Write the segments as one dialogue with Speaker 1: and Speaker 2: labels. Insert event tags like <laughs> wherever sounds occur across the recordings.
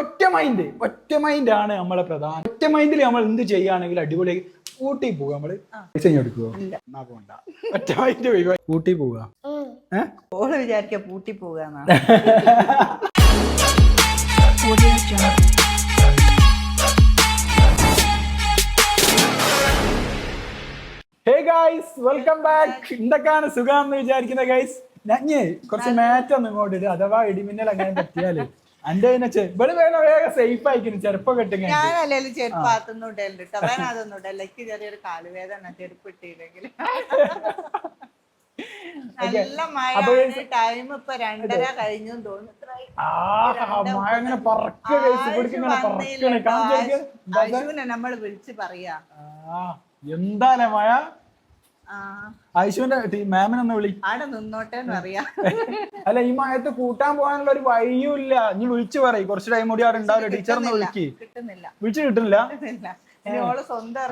Speaker 1: ഒറ്റ മൈൻഡ് ഒറ്റ മൈൻഡ് ആണ് നമ്മളെ പ്രധാനം. ഒറ്റ മൈൻഡിൽ നമ്മൾ എന്ത് ചെയ്യുകയാണെങ്കിൽ അടിപൊളി ഊട്ടി പോവുക
Speaker 2: നമ്മൾ.
Speaker 1: എന്നാ ഒറ്റ മൈൻഡ് പോയി. ഊട്ടി പോവുക
Speaker 2: ഓൾ വിചാരിക്ക പൂട്ടി പോകാന്നാ <laughs>
Speaker 1: ഗൈസ് വെൽക്കം ബാക്ക് എന്തൊക്കെയാണ് സുഖം വിചാരിക്കുന്ന ഗൈസ് ഞഞ്ഞ് കുറച്ച് മാറ്റ് ഒന്ന് ഇങ്ങോട്ട് ഇട്. അഥവാ ഇടിമിന്നൽ അങ്ങനെ പറ്റിയാൽ. അന്റെ ഇവിടെ വേണം വേഗം സേഫ് ആയിരിക്കും ചെറുപ്പം കെട്ടുക
Speaker 2: ഞാനല്ലേലും ചെരുപ്പ് ആത്തൊന്നും ഇടലുണ്ട് കേട്ടോ അവൻ അതൊന്നും ഇടല്ല എനിക്ക് ചെറിയൊരു കാലുവേദന ചെരുപ്പ് ഇട്ടില്ലെങ്കിൽ നല്ല മഴ ടൈം ഇപ്പൊ രണ്ടര കഴിഞ്ഞു തോന്നുന്നു. വിളിച്ച് പറയാ.
Speaker 1: ആ മഴ?
Speaker 2: ആ.
Speaker 1: മാമിനെ ഒന്ന് വിളി
Speaker 2: ആടെ നിന്നോട്ടെ അറിയാം
Speaker 1: അല്ല ഈ മഴയത്ത് കൂട്ടാൻ പോകാനുള്ള ഒരു വഴിയും ഇല്ല നീ വിളിച്ചു പറയും. കുറച്ച് ടൈം കൂടി അവിടെ ഉണ്ടാവില്ല. ടീച്ചറിനെ വിളിക്ക്.
Speaker 2: കിട്ടുന്നില്ല.
Speaker 1: വിളിച്ചു കിട്ടുന്നില്ല?
Speaker 2: ഇനി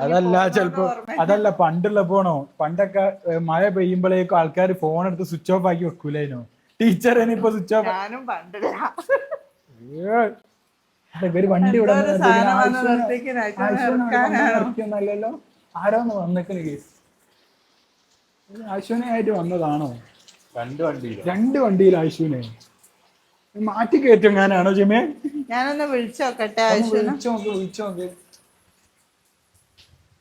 Speaker 1: അതല്ല ചെലപ്പോ അതല്ല പണ്ടുള്ള പോണോ പണ്ടൊക്കെ മഴ പെയ്യുമ്പോഴേക്കും ആൾക്കാർ ഫോൺ എടുത്ത് സ്വിച്ച് ഓഫ് ആക്കി വെക്കൂലേനോ ടീച്ചർ ഇപ്പൊ സ്വിച്ച് ഓഫ്
Speaker 2: ഞാനും പണ്ടില്ല.
Speaker 1: വണ്ടി ഇവിടെ അല്ലല്ലോ ആരോന്ന് വന്നേക്കണ് കേസ് ആശുവിനെ ആയിട്ട് വന്നതാണോ?
Speaker 3: രണ്ട് വണ്ടിയിലോ.
Speaker 1: രണ്ട് വണ്ടിയിൽ ആശുവിനെ. മാറ്റി കയറ്റങ്ങാനാണോ ജിമേ?
Speaker 2: ഞാനൊന്ന്
Speaker 1: വിളിച്ചോക്കട്ടെ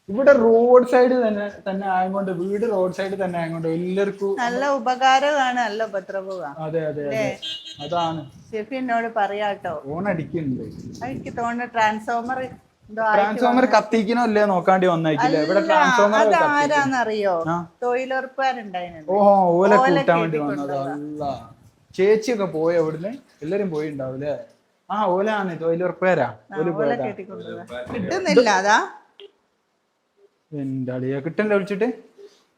Speaker 1: ഇവിടെ റോഡ് സൈഡ് തന്നെ തന്നെ ആയതുകൊണ്ട് വീട് റോഡ് സൈഡ് തന്നെ ആയതുകൊണ്ട് എല്ലാവർക്കും
Speaker 2: നല്ല ഉപകാരമാണ് നല്ല ഉപദ്രവമാണ്
Speaker 1: അതെ അതെ അതെ. അതാണ്.
Speaker 2: ഷെഫി എന്നോട് പറയാട്ടോ.
Speaker 1: ഫോൺ അടിക്കുന്നുണ്ട്.
Speaker 2: എനിക്ക് തോന്നുന്നു ട്രാൻസ്ഫോമർ
Speaker 1: ട്രാൻസ്ഫോമർ കത്തിക്കണോ അല്ലേ നോക്കാണ്ടി വന്നായിക്കില്ല ഇവിടെ ട്രാൻസ്ഫോമർ
Speaker 2: അത് ആരാന്നറിയോ
Speaker 1: ആ.
Speaker 2: തൊഴിലുറപ്പുകാരുണ്ടായിരുന്നു
Speaker 1: ഓ ഓല കൂട്ടാൻ വേണ്ടി. വന്നത്. അല്ല ചേച്ചിയൊക്കെ പോയ അവിടുന്ന് എല്ലാരും പോയി പോയിണ്ടാവൂലേ ആ ഓലാണ് തൊഴിലുറപ്പുകാരാ.
Speaker 2: ഓൽ
Speaker 1: പോയതാ.
Speaker 2: കിട്ടുന്നില്ല അതാ.
Speaker 1: അളിയ കിട്ടണ്ട വിളിച്ചിട്ട്?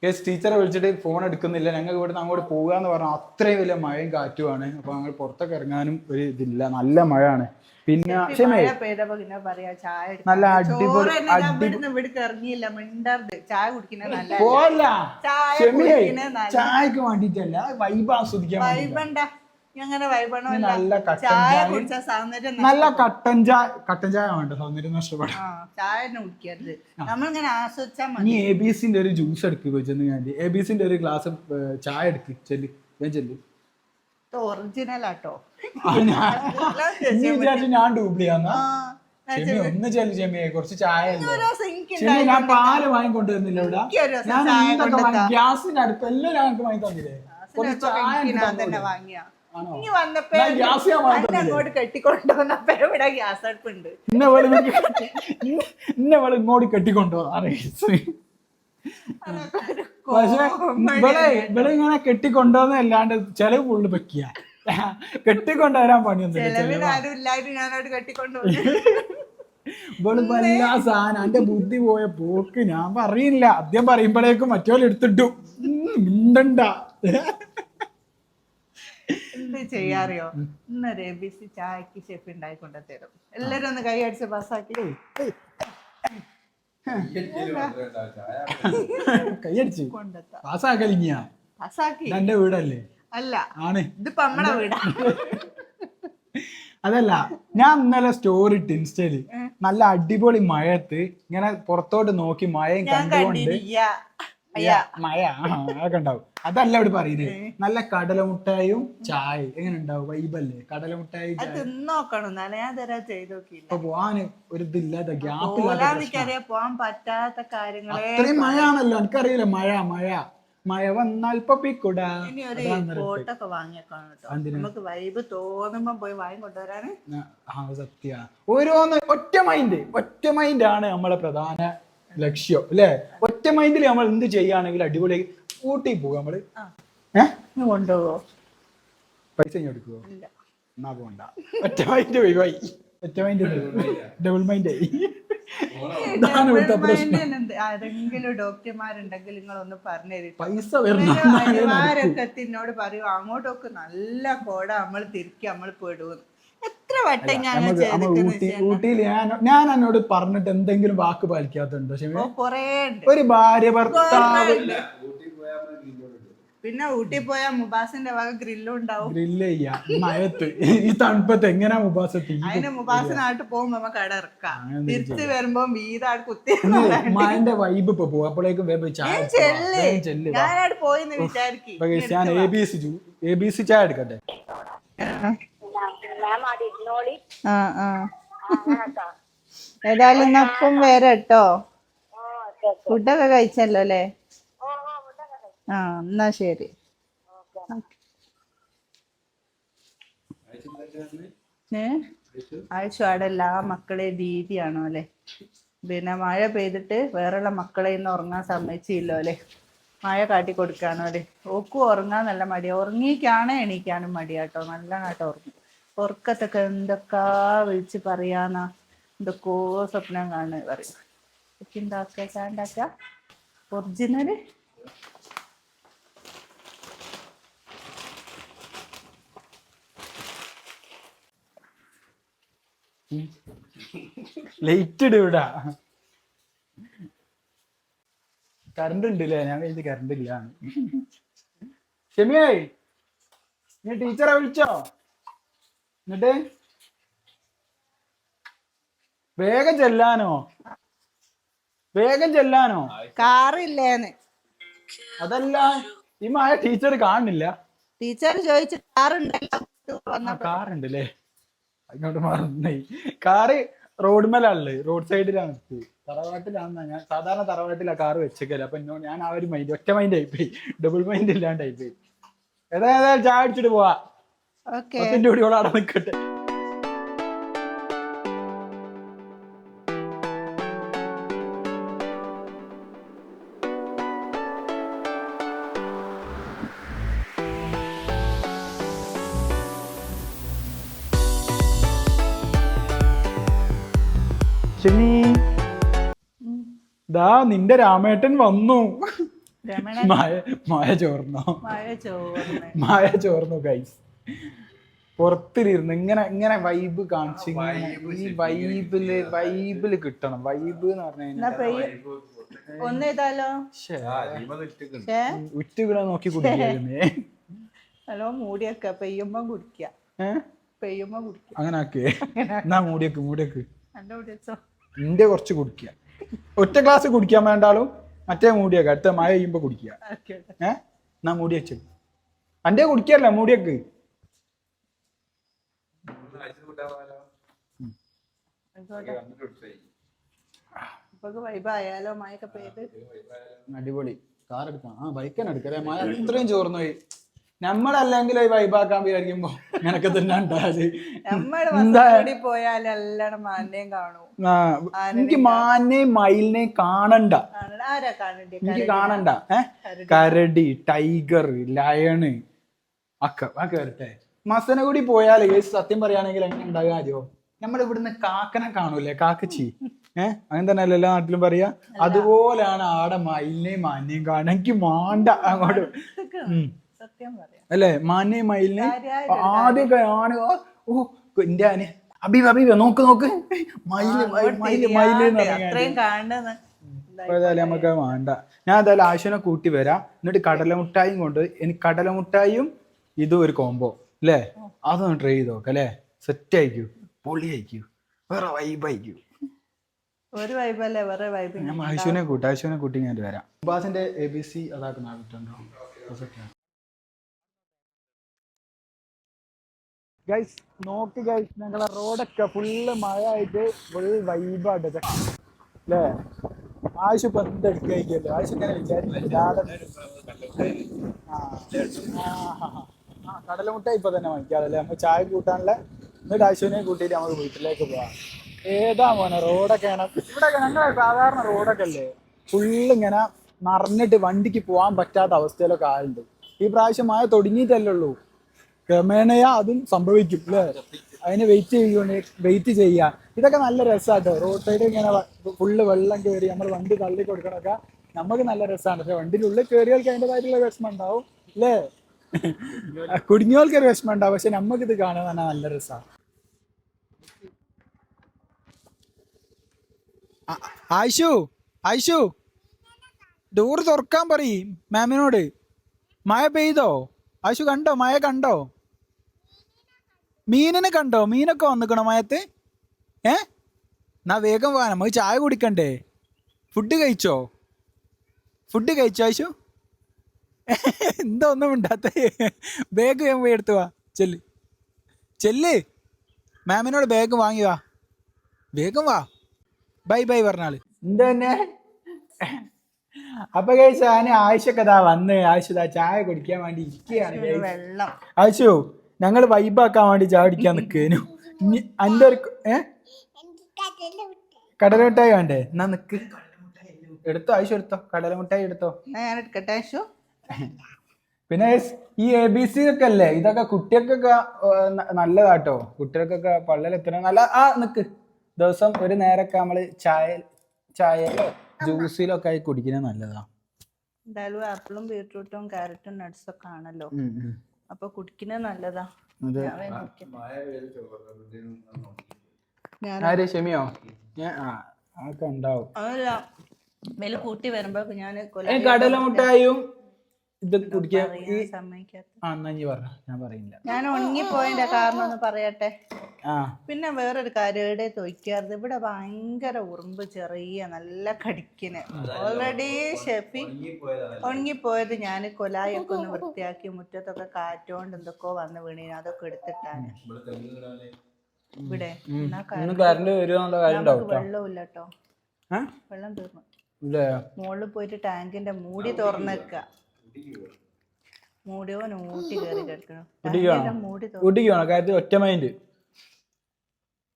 Speaker 1: കേസ് ടീച്ചറെ വിളിച്ചിട്ട് ഫോൺ എടുക്കുന്നില്ല. ഞങ്ങൾ ഇവിടുന്ന് അങ്ങോട്ട് പോകുക എന്ന് പറഞ്ഞാൽ അത്രയും വലിയ മഴയും കാറ്റുമാണ്. അപ്പൊ ഞങ്ങൾ പുറത്തൊക്കെ ഇറങ്ങാനും ഒരു ഇതില്ല. നല്ല മഴയാണ്. പിന്നെ. നല്ല അടിപൊളി
Speaker 2: നല്ല
Speaker 1: ചായക്ക് വേണ്ടിട്ടല്ല. വൈബ് ആസ്വദിക്കാൻ നല്ല കട്ടൻ
Speaker 2: ചായ സൗന്ദര്യം
Speaker 1: നല്ല കട്ടൻ ചായ കട്ടൻ ചായ വേണ്ട? സൗന്ദര്യം നഷ്ടപ്പെടാം.
Speaker 2: ആ ചായ തന്നെ കുടിക്കരുത്. നമ്മളിങ്ങനെ ആസ്വദിച്ചാ മതി.
Speaker 1: നീ എ ബി സിന്റെ ഒരു ജ്യൂസ് എടുക്കുക ചെന്ന് ഞാൻ എ ബി സിന്റെ ഒരു ഗ്ലാസ് ചായ എടുക്ക്. ചെല്ല്. ഞാൻ ചെല്ലു.
Speaker 2: ഒറിജിനൽ ആട്ടോ.
Speaker 1: ആ, ഞാൻ- നീ വിചാരിച്ചു ഞാൻ ഡൂപ്ലിയാന്നാ
Speaker 2: ആ
Speaker 1: ചെമ്മി ഒന്ന് ചെല്ലു ചെമ്മിയെ കുറച്ച് ചായ അല്ലേ ചെമ്മി ഞാൻ പാൽ ഇവിടെ.
Speaker 2: എനിക്ക് ഒരു ദിവസം
Speaker 1: ഞാൻ
Speaker 2: ചായ
Speaker 1: എന്തൊക്കെ
Speaker 2: കൊണ്ടുത്താ.
Speaker 1: വാങ്ങി? ഗ്യാസിന്റെ അടുത്ത് എല്ലാം ഞങ്ങൾക്ക് വാങ്ങി തന്നില്ലേ? കുറച്ച് ചായ
Speaker 2: എനിക്ക് തന്നെ? വാങ്ങിയ. ഇനി വന്നപ്പോ അങ്ങോട്ട് കെട്ടിക്കൊണ്ടുവന്നപ്പോ ഇവിടെ ഗ്യാസ് അടുപ്പുണ്ട്.
Speaker 1: ഇന്ന ഇന്ന ഇങ്ങോട്ട് കെട്ടിക്കൊണ്ടുപോകാണ് പക്ഷെ ഇവളെ ഇവളെ ഇങ്ങനെ കെട്ടിക്കൊണ്ടുവന്നല്ലാണ്ട് ചെലവ് ഫുള്ള് വെക്കുക കെട്ടിക്കൊണ്ടുവരാൻ
Speaker 2: പണിയൊന്നും കെട്ടിക്കൊണ്ടുവന്നു.
Speaker 1: ഇവൾ എല്ലാ സാധനം എന്റെ ബുദ്ധി പോയ പോക്ക് ഞാൻ പറയില്ല ആദ്യം പറയുമ്പോഴേക്കും മറ്റോലെടുത്തിട്ടു മിണ്ടണ്ട.
Speaker 2: എന്ത് ചെയ്യാറിയോ? ഇന്ന് എ ബി സി ചായക്ക് ഷെഫ് ഉണ്ടാക്കി കൊണ്ടു തരും എല്ലാരും ഒന്ന് കൈ അടിച്ച് പാസ്സാക്കി.
Speaker 1: കൈയടിച്ച്
Speaker 2: കൊണ്ടെത്താം.
Speaker 1: പാസ്സാക്കലിങ്ങിയ
Speaker 2: പാസ്സാക്കി.
Speaker 1: എന്റെ വീടല്ലേ?
Speaker 2: അല്ല.
Speaker 1: ആണ്.
Speaker 2: ഇതിപ്പോ നമ്മളെ വീടാ.
Speaker 1: അതല്ല ഞാൻ ഇന്നലെ സ്റ്റോറി ഇട്ട് ഇൻസ്റ്റയിൽ നല്ല അടിപൊളി മഴയത്ത് ഇങ്ങനെ പുറത്തോട്ട് നോക്കി മഴയും കണ്ടുകൊണ്ട് മഴ. ആ, അതൊക്കെ ഉണ്ടാവും. അതല്ല ഇവിടെ പറയുന്നത് നല്ല കടലമുട്ടായും ചായ എങ്ങനെ ഉണ്ടാവും വൈബല്ലേ കടലമുട്ടായി
Speaker 2: അത്
Speaker 1: ചായ.
Speaker 2: തിന്നോക്കണം എന്നാലേ ഞാൻ തരാ ചെയ്ത് നോക്കിയില്ല
Speaker 1: ഇപ്പൊ പോവാന് ഒരു ഇതില്ലാത്ത ഗ്യാപ്പ് ഇല്ലാത്ത
Speaker 2: പോലാന്നിക്കറിയാ പോവാൻ പറ്റാത്ത
Speaker 1: അത്രയും മഴയാണല്ലോ. എനിക്കറിയില്ല. മഴ മഴ. മഴ വന്നാൽ പൊപ്പിക്കൂടാ.
Speaker 2: ഇനി ഒരു കോട്ടൊക്കെ വാങ്ങിയേക്കണം കേട്ടോ. നമുക്ക് വൈബ് തോന്നുമ്പോ പോയി വാങ്ങി കൊണ്ടുവരാന്.
Speaker 1: ആ സത്യ. ഓരോന്ന് ഒറ്റ മൈൻഡ് ഒറ്റ മൈൻഡ് ആണ് നമ്മളെ പ്രധാന ലക്ഷ്യം അല്ലേ? ഒറ്റ മൈൻഡിൽ നമ്മൾ എന്ത് ചെയ്യുകയാണെങ്കിൽ അടിപൊളി കൂട്ടി പോകും നമ്മൾ. ഏഹ്
Speaker 2: കൊണ്ടുപോവോ?
Speaker 1: പൈസ ഇനി എടുക്കുവോ? എന്നാ പോണ്ട. ഒറ്റ മൈൻഡ് ഒഴിവായി. ഒറ്റ മൈൻഡ് ഡബിൾ മൈൻഡ് ആയി. ഇതാണ് ഇവിടുത്തെ പ്രശ്നം.
Speaker 2: മൈൻഡിന് ആരെങ്കിലും ഡോക്ടർമാരുണ്ടെങ്കിൽ നിങ്ങൾ ഒന്ന് പറഞ്ഞു തരും
Speaker 1: പൈസ
Speaker 2: എന്നോട് അങ്ങോട്ടൊക്കെ നല്ല കോട. നമ്മൾ തിരിക്കുക നമ്മൾ പെടുമെന്ന് എത്ര വട്ടം ഞാൻ
Speaker 1: ഊട്ടി ഊട്ടിയിൽ ഞാൻ ഞാൻ എന്നോട് പറഞ്ഞിട്ട് എന്തെങ്കിലും വാക്ക് പാലിക്കാത്തുണ്ടോ
Speaker 2: ഉണ്ട്.
Speaker 1: ഒരു ഭാര്യ ഭർത്താവ്
Speaker 2: പിന്നെ ഊട്ടി പോയാൽ മുബാസിന്റെ വക ഗ്രില്ലും ഉണ്ടാവും.
Speaker 1: ഗ്രില്ല് മയത്ത് മഴത്ത് ഈ തണുപ്പത്ത് എങ്ങനെയാ മുബാസ്
Speaker 2: അതിന് മുബാസ് നാട്ടിൽ പോകുമ്പോ നമുക്ക് അവിടെ ഇറക്കാം. തിരിച്ച് വരുമ്പോ വീടാട് കുത്തി
Speaker 1: മഴന്റെ വൈബ് ഇപ്പൊ പോകും. അപ്പോഴേക്കും.
Speaker 2: ഞാനവിടെ പോയിന്ന് വിചാരിക്കും.
Speaker 1: ഞാൻ A B S A B C ചായ എടുക്കട്ടെ?
Speaker 2: ആ ആ. ഏതായാലും ഇന്ന് അപ്പം വേറെ കേട്ടോ. ഫുഡൊക്കെ കഴിച്ചല്ലോ അല്ലേ? ആ എന്നാ ശരി. ഏ? ആഴ്ച അവിടെ എല്ലാ മക്കളെ ഭീതിയാണോ അല്ലേ? പിന്നെ മഴ പെയ്തിട്ട് വേറെയുള്ള മക്കളെ ഇന്ന് ഉറങ്ങാൻ സമ്മതിച്ചില്ലോ അല്ലേ? മഴ കാട്ടി കൊടുക്കാണോ അല്ലേ? ഓക്കും ഉറങ്ങാൻ നല്ല മടിയാ. ഉറങ്ങിക്കാണേ എണീക്കാനും മടിയാട്ടോ. നല്ല നാട്ടം ഉറങ്ങും. ഉറക്കത്തൊക്കെ എന്തൊക്കെ വിളിച്ച് പറയാന്നാ എന്തൊക്കെയോ സ്വപ്നം കാണുക പറയും. ഒക്കെ ഉണ്ടാക്കുക ചാണ്ടാക്ക ഒറിജിനൽ
Speaker 1: ലൈറ്റ് ഇട് ഇവിടാ. കറണ്ട് ഉണ്ട് അല്ലേ ഞാൻ കഴിഞ്ഞ കറണ്ട് ഇല്ല. ഷെമിയായി നീ ടീച്ചറെ വിളിച്ചോ? എന്നിട്ട് വേഗം ചെല്ലാനോ? വേഗം ചെല്ലാനോ?
Speaker 2: കാറില്ലേന്ന്.
Speaker 1: അതല്ല ഈ മായ ടീച്ചർ കാണുന്നില്ല.
Speaker 2: ടീച്ചർ ചോദിച്ചു കാറുണ്ടല്ലോ?
Speaker 1: കാറുണ്ട് അല്ലേ അങ്ങോട്ട് മറന്നേ. കാറ് റോഡ് മേലാണല്ലേ റോഡ് സൈഡിലാണ് തറവാട്ടിലാണ് ഞാൻ സാധാരണ തറവാട്ടിലാണ് കാറ് വെച്ചേക്കല്ല അപ്പൊ എന്നോട് ഞാൻ ആ ഒരു മൈൻഡ് ഒറ്റ മൈൻഡ് ആയിപ്പോയി. ഡബിൾ മൈൻഡ് ഇല്ലാണ്ടായിപ്പോയി. ഏതാ ഏതായാലും ചായ അടിച്ചിട്ട് പോവാ. പത്തിന്റെ കൂടി അവിടെ നിൽക്കട്ടെ ദാ നിന്റെ രാമേട്ടൻ വന്നു. <laughs> മായ മായ ചോർന്ന്. മായ ചോർന്നു. ഗൈസ് പുറത്തിരുന്ന് ഇങ്ങനെ ഇങ്ങനെ വൈബ് കാണിച്ച് ഇങ്ങനെ ഈ വൈബിൽ വൈബിൽ കിട്ടണം. വൈബ് എന്ന് പറഞ്ഞു കഴിഞ്ഞാൽ
Speaker 2: ചെയ്താലോ ഏ
Speaker 1: നോക്കി കുടിക്കായിരുന്നേ.
Speaker 2: ഹലോ മൂടിയൊക്കെ പെയ്യുമ്പോ കുടിക്ക പെയ്യുമ്പോ കുടിക്ക
Speaker 1: അങ്ങനെ ആക്കേ എന്നാ മൂടിയൊക്കെ മൂടിയൊക്കെ. ഇന്റെ കുറച്ച് കുടിക്ക ഒറ്റ ഗ്ലാസ് കുടിക്കാൻ വേണ്ടാളും. മറ്റേ മൂടിയൊക്കെ അടുത്ത മഴ പെയ്യുമ്പോ കുടിക്കുക ഏഹ് എന്നാ മൂടി വെച്ചു. അന്റെ കുടിക്കല്ല മൂടിയക്ക്.
Speaker 2: വൈബായാലോ മഴയൊക്കെ പെയ്ത്?
Speaker 1: അടിപൊളി. കാർ എടുക്കാം ആ ബൈക്ക് തന്നെ എടുക്കാം അല്ലേ? മഴ ഇത്രയും ചോർന്നു പോയി. നമ്മളല്ലെങ്കിൽ വൈബാക്കാൻ വിചാരിക്കുമ്പോ നിനക്ക് തന്നെ എനിക്ക് മാനെയും മയിലിനെയും കാണണ്ട. എനിക്ക് കാണണ്ട. കരടി. ടൈഗർ ലയണ് അക്ക ഒക്കെ വരട്ടെ. മസന കൂടി പോയാലേ സത്യം പറയുകയാണെങ്കിൽ എങ്ങനെ ഉണ്ടാകുക നമ്മൾ ഇവിടുന്ന് കാക്കനെ കാണൂലേ? കാക്കച്ചി. ഏഹ് അങ്ങനെ തന്നെ എല്ലാ നാട്ടിലും പറയാ. അതുപോലാണ് ആടെ മയിലിനെയും മാന്യം കാണാൻ എനിക്ക് മാണ്ട അങ്ങോട്ട്. അല്ലേ? മാന്യം
Speaker 2: മയിലിനെ
Speaker 1: ആദ്യം ആണ് ഓ, എന്റെ ആനെ. അബീബ് അബീബ് നോക്ക് നോക്ക്. മയിൽ
Speaker 2: മയിൽ മയിൽ
Speaker 1: അപ്പൊ ഏതായാലും നമുക്ക് വേണ്ട ഞാൻ ഏതായാലും ആശുവിനെ കൂട്ടി വരാം. എന്നിട്ട് കടലമുട്ടായും കൊണ്ട് എനിക്ക് കടലമുട്ടായും ഇതും ഒരു കോംബോ അല്ലേ? അതൊന്ന് ട്രൈ ചെയ്ത് നോക്കാം അല്ലേ? സെറ്റ് ആയിക്കൂ. പൊളി ആയിക്കൂ വേറെ വൈബ് ആയിക്കൂ
Speaker 2: ഒരു വൈബല്ലേ വേറെ വൈബ്
Speaker 1: ഞാൻ ആശുവിനെ കൂട്ടി ആശുവിനെ കൂട്ടി ഞാൻ വരാം. ഉപാസിന്റെ എ ബി സി അതാക്കുന്ന ആയിട്ടുണ്ടോ ഗൈസ് നോക്ക് ഗൈസ് ഞങ്ങളെ റോഡൊക്കെ ഫുള്ള് മഴ ആയിട്ട് ഫുൾ വൈബായിട്ട് അല്ലേ? ആവശ്യം പന്ത് എന്തെടുക്കല്ലേ ആവശ്യം ഇങ്ങനെ വിചാരിച്ചില്ല കടലമുട്ട ഇപ്പൊ തന്നെ വാങ്ങിക്കാറല്ലേ നമ്മൾ ചായ കൂട്ടാനുള്ള എന്നിട്ട് അശ്വിനെ കൂട്ടിയിട്ട് നമുക്ക് വീട്ടിലേക്ക് പോവാം. ഏതാ മോനെ റോഡൊക്കെ ഇവിടെ ഞങ്ങളെ സാധാരണ റോഡൊക്കെ അല്ലേ? ഫുള്ള് ഇങ്ങനെ നിറഞ്ഞിട്ട് വണ്ടിക്ക് പോകാൻ പറ്റാത്ത അവസ്ഥയിലൊക്കെ ആളുണ്ട്. ഈ പ്രാവശ്യം മഴ തുടങ്ങിയിട്ടല്ലേ ഉള്ളൂ. ക്രമേണയാ അതും സംഭവിക്കും അല്ലേ? അതിന് വെയിറ്റ് ചെയ്യുകയാണ് വെയിറ്റ് ചെയ്യുക ഇതൊക്കെ നല്ല രസമാട്ടോ റോഡ് സൈഡ് ഇങ്ങനെ ഫുള്ള് വെള്ളം കയറി നമ്മൾ വണ്ടി തള്ളി കൊടുക്കണൊക്കെ നമുക്ക് നല്ല രസമാണ് പക്ഷെ വണ്ടിന്റെ ഉള്ളിൽ കയറിയവർക്ക് അതിന്റെതായിട്ടുള്ള വിഷമം ഉണ്ടാവും അല്ലേ? കുടുങ്ങിയവർക്ക് ഒരു വിഷമം ഉണ്ടാവും പക്ഷെ ഇത് കാണാൻ തന്നെ നല്ല രസമാണ് ആയിഷു ആയിഷു. ഡോറ് തുറക്കാൻ പറയും മാമിനോട്. മഴ പെയ്തോ? ആയിഷു കണ്ടോ? മഴ കണ്ടോ? മീനിനെ കണ്ടോ? മീനൊക്കെ വന്നിക്കണോ മയത്ത് ഏ? എന്നാ വേഗം പോകാൻ നമുക്ക് ചായ കുടിക്കണ്ടേ? ഫുഡ് കഴിച്ചോ? ഫുഡ് കഴിച്ചോ ആശു എന്താ ഒന്നും ഇണ്ടാത്ത ബാഗ് ഞാൻ പോയി എടുത്തു വാ. ചെല്ല്. ചെല്ല്. മാമിനോട് ബാഗ് വാങ്ങി വാ. വേഗം വാ. ബൈ ബൈ പറഞ്ഞാൾ എന്താ തന്നെ അപ്പൊ കഴിച്ച ഇതാ വന്ന്. ആവശ്യതാ ചായ കുടിക്കാൻ വേണ്ടി ഇരിക്കുകയാണ്
Speaker 2: ആവശ്യ
Speaker 1: ആയിഷു ഞങ്ങൾ വൈബാക്കാൻ വേണ്ടി ചായ കുടിക്കാൻ നിക്കേനു. അന്റെ ഒരു ഏ? കടലമിഠായി വേണ്ടേ? എന്നാ നിക്ക്. എടുത്തോ ആയിഷു എടുത്തോ. കടലമിഠായി എടുത്തോ.
Speaker 2: ഞാൻ എടുക്കട്ടെ ആശു <laughs>
Speaker 1: പിന്നെ ഈ എ ബി സി ഒക്കെ അല്ലേ ഇതൊക്കെ കുട്ടികൾക്കൊക്കെ നല്ലതാട്ടോ. കുട്ടികൾക്കൊക്കെ പള്ളിയിൽ എത്തണ നല്ല ആ നിക്ക്. ദിവസം ഒരു നേരൊക്കെ നമ്മൾ ചായ ചായയിലോ ജ്യൂസിലോ ഒക്കെ ആയി കുടിക്കുന്നത് നല്ലതാ.
Speaker 2: എന്തായാലും ആപ്പിളും ബീട്രൂട്ടും കാരറ്റും നട്ട്സും ഒക്കെ ആണല്ലോ. അപ്പൊ കുടിക്കുന്നത് നല്ലതാ.
Speaker 1: ഇത്
Speaker 2: ഞാൻ വേഗം
Speaker 1: ആര് ക്ഷമിയോ അതൊക്കെ ഉണ്ടാവും.
Speaker 2: കൂട്ടി വരുമ്പോ ഞാൻ
Speaker 1: കടല മുട്ടായും ഇത് കുടിക്കാൻ ഈ ആ എന്നാ ഇനി പറഞ്ഞ ഞാൻ പറയില്ല.
Speaker 2: ഞാൻ ഉണങ്ങിപ്പോയതിന്റെ കാരണം ഒന്ന് പറയട്ടെ?
Speaker 1: ആ.
Speaker 2: പിന്നെ വേറൊരു കാര്യം തൊയ്ക്കാറുത് ഇവിടെ ഭയങ്കര ഉറുമ്പ് ചെറിയ നല്ല കടിക്കിന്. ഓൾറെഡി ഷെഫി ഉണങ്ങിപ്പോയത് ഞാൻ കൊലായൊക്കെ ഒന്ന് വൃത്തിയാക്കി മുറ്റത്തൊക്കെ കാറ്റോണ്ട് എന്തൊക്കെയോ വന്ന് വീണീന്. അതൊക്കെ എടുത്തിട്ടാണ്. ഇവിടെ എന്നാ
Speaker 1: ഇന്ന് കറണ്ട് വരുമെന്നുള്ള കാര്യം
Speaker 2: നമുക്ക്
Speaker 1: ഉണ്ടാവും
Speaker 2: വെള്ളമില്ല കേട്ടോ
Speaker 1: ഏ?
Speaker 2: വെള്ളം തീർന്നു.
Speaker 1: ഇല്ലേ.
Speaker 2: മുകളിൽ പോയിട്ട് ടാങ്കിന്റെ മൂടി തുറന്നേക്ക ഊട്ടി കയറി കിടക്കണം. ടാങ്കിന്റെ മൂടി തുറ
Speaker 1: ഊട്ടിക്ക് വേണം കാര്യത്തിൽ ഒറ്റ മൈൻഡ്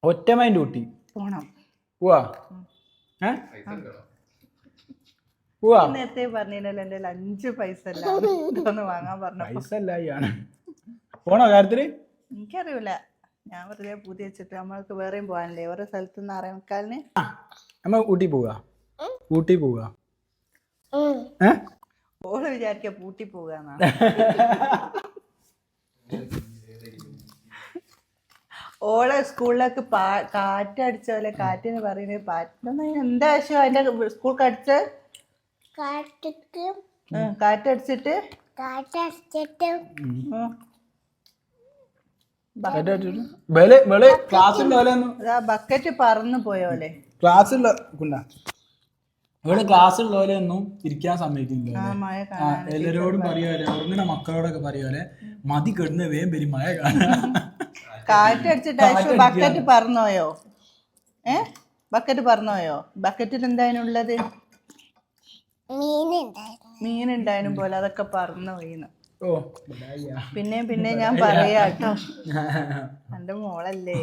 Speaker 1: ഒറ്റ മൈൻഡ് ഊട്ടി.
Speaker 2: പോണം.
Speaker 1: പോവാ പോവാ
Speaker 2: നേരത്തെ പറഞ്ഞില്ലല്ലോ എന്റെ അഞ്ച് പൈസ അല്ല. ഇതൊന്ന് വാങ്ങാൻ പറഞ്ഞു
Speaker 1: പൈസ അല്ലായാണ് പോണോ കാര്യത്തിൽ?
Speaker 2: എനിക്കറിയില്ല ഞാൻ വെറുതെ പൂതി വെച്ചിട്ട് നമ്മൾക്ക് വേറെയും പോകാനില്ലേ? ഓരോ സ്ഥലത്ത് നിന്ന് അറിയാൻ
Speaker 1: നമ്മ ഊട്ടി പോവാ. ഊട്ടി പോവാ. ഏ?
Speaker 2: ഓൾ വിചാരിക്ക പൂട്ടി പോകാന്നാണ് ഓളെ സ്കൂളിലേക്ക് പാ കാറ്റടിച്ച പോലെ കാറ്റിന് പറയുന്നത് പാറ്റൊന്നും എന്താ ആവശ്യം അതിന്റെ സ്കൂൾ കടിച്ച്
Speaker 3: കാറ്റക്ക്
Speaker 2: കാറ്റടിച്ചിട്ട്? ബക്കറ്റ് പറന്നു പോയോലെ
Speaker 1: ക്ലാസ്സുള്ള ഇവിടെ ഉള്ളവരെ ഒന്നും ഇരിക്കാൻ സമ്മതിക്കുന്നില്ല എല്ലാരോടും പറയുമല്ലേ ഉറങ്ങുന്ന മക്കളോടൊക്കെ പറയുമല്ലേ മതി കെടുന്ന വേഗം പെരി മഴ
Speaker 2: കാറ്റടിച്ചിട്ട് ബക്കറ്റ് പറഞ്ഞോയോ ഏ? ബക്കറ്റ് പറഞ്ഞോയോ ബക്കറ്റിൽ എന്തായാലുള്ളത്
Speaker 3: ഉള്ളത്?
Speaker 2: മീൻ ഉണ്ടായാലും പോലെ അതൊക്കെ പറന്നു പോയിന്ന്. പിന്നെയും പിന്നെ ഞാൻ പറയാട്ടോ <laughs> എന്റെ മോളല്ലേ? <laughs>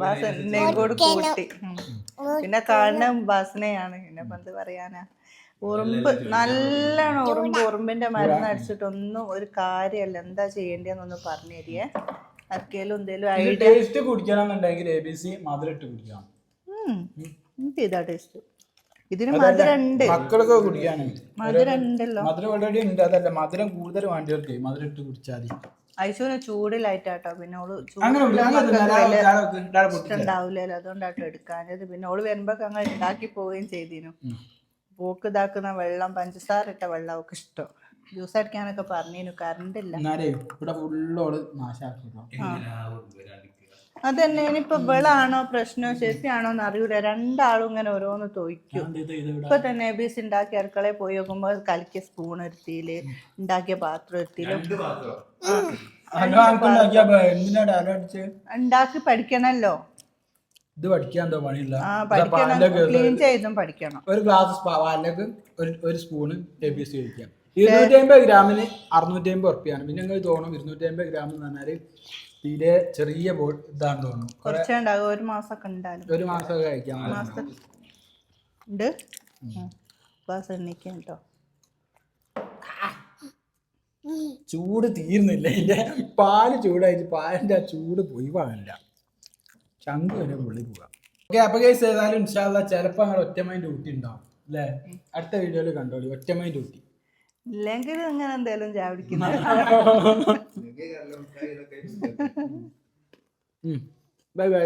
Speaker 2: ബാസ് എന്നെയും കൂടി കൂട്ടി. പിന്നെ കാണുന്ന വാസനയാണ്. പിന്നെ പന്ത് എന്ത് പറയാനാ. ഉറുമ്പ് നല്ലോണം ഉറുമ്പ് ഉറുമ്പിന്റെ മരുന്ന് അടിച്ചിട്ടൊന്നും ഒരു കാര്യമല്ല എന്താ ചെയ്യേണ്ടതെന്നൊന്ന് പറഞ്ഞു തരിയേ ആർക്കേലും എന്തേലും ഐഡിയ
Speaker 1: ടേസ്റ്റ് കുടിക്കണമെന്നുണ്ടെങ്കിൽ എ ബി സി മധുരട്ട് കുടിക്കണം.
Speaker 2: എനിക്ക് ഇതാ ടേസ്റ്റ് ഇതിന് മധുരം ഉണ്ട്
Speaker 1: മക്കൾക്ക് കുടിക്കാനും
Speaker 2: മധുരം ഉണ്ടല്ലോ
Speaker 1: മധുരം ഓൾറെഡി ഉണ്ട്. അതല്ല മധുരം കൂടുതൽ വേണ്ടിയവർക്ക് മധുരം ഇട്ട് കുടിച്ചാൽ മതി.
Speaker 2: ഐശുവിന് ചൂടിലായിട്ടാട്ടോ പിന്നെ
Speaker 1: ഓൾ.
Speaker 2: ഉണ്ടാവില്ലല്ലോ അതുകൊണ്ടാട്ടോ എടുക്കാഞ്ഞത്. പിന്നെ ഓൾ വരുമ്പോ അങ്ങനെ ഉണ്ടാക്കി പോവുകയും ചെയ്തിനു. പോക്ക് ഇതാക്കുന്ന വെള്ളം പഞ്ചസാര ഇട്ട വെള്ളം ഒക്കെ ഇഷ്ടം. ജ്യൂസ് അടിക്കാനൊക്കെ പറഞ്ഞിരുന്നു കറണ്ട് ഇല്ല
Speaker 1: ഇവിടെ ഫുള്ളോൾ നാശാക്കിട്ടോ
Speaker 2: അതന്നെ ഇനിയിപ്പൊ വെളാണോ പ്രശ്നമോ ശരിയാണോ എന്ന് അറിയൂല. രണ്ടാളും ഇങ്ങനെ ഓരോന്ന് തോയ്ക്കും. ഇപ്പൊ തന്നെ ബീസ് ഉണ്ടാക്കിയ അടുക്കളയിൽ പോയി നോക്കുമ്പോ കലക്കിയ സ്പൂൺ എടുത്തിൽ ഉണ്ടാക്കിയ പാത്രം
Speaker 1: അടിച്ച്?
Speaker 2: ഉണ്ടാക്കി പഠിക്കണല്ലോ.
Speaker 1: ഇത് പഠിക്കാൻ എന്തോ പണിയില്ല?
Speaker 2: ക്ലീൻ ചെയ്തും പഠിക്കണം.
Speaker 1: ഒരു ഗ്ലാസ് പാലക്ക് ഒരു സ്പൂണ് എ ബി സി കഴിക്കാം ഇരുന്നൂറ്റി അമ്പത് ഗ്രാമിന് അറുന്നൂറ്റി അമ്പത് ഉറപ്പിയാണ്. പിന്നെ ഞങ്ങൾ തോന്നും ഇരുന്നൂറ്റി അമ്പത് ഗ്രാം എന്ന് പറഞ്ഞാൽ തീരെ ചെറിയ ഇതാണ് തോന്നുന്നു. കുറെ
Speaker 2: കുറച്ചേ ഉണ്ടാകും ഒരു മാസമൊക്കെ ഉണ്ടാലും
Speaker 1: ഒരു മാസമൊക്കെ കഴിക്കാം.
Speaker 2: ഉണ്ട്. കേട്ടോ.
Speaker 1: ചൂട് തീർന്നില്ല. ഇതിന്റെ പാൽ ചൂടായിട്ട് പാലിന്റെ ആ ചൂട് പോയി പാടില്ല ചങ്ക് വരെ പുള്ളി പോവാം. ഓക്കെ അപ്പൊ കേസ് ഏതായാലും ഇൻഷാല്ല ചിലപ്പോ അങ്ങനെ ഒറ്റമൈൻഡ് ഊട്ടി ഉണ്ടാവും. അല്ലേ? അടുത്ത വീഡിയോയിൽ കണ്ടോളി. ഒറ്റമൈൻഡ് ഊട്ടി.
Speaker 2: ഇല്ലെങ്കിൽ ഇങ്ങനെ എന്തേലും <laughs> ചാവിടിക്കുന്നത്
Speaker 1: ബൈ ബൈ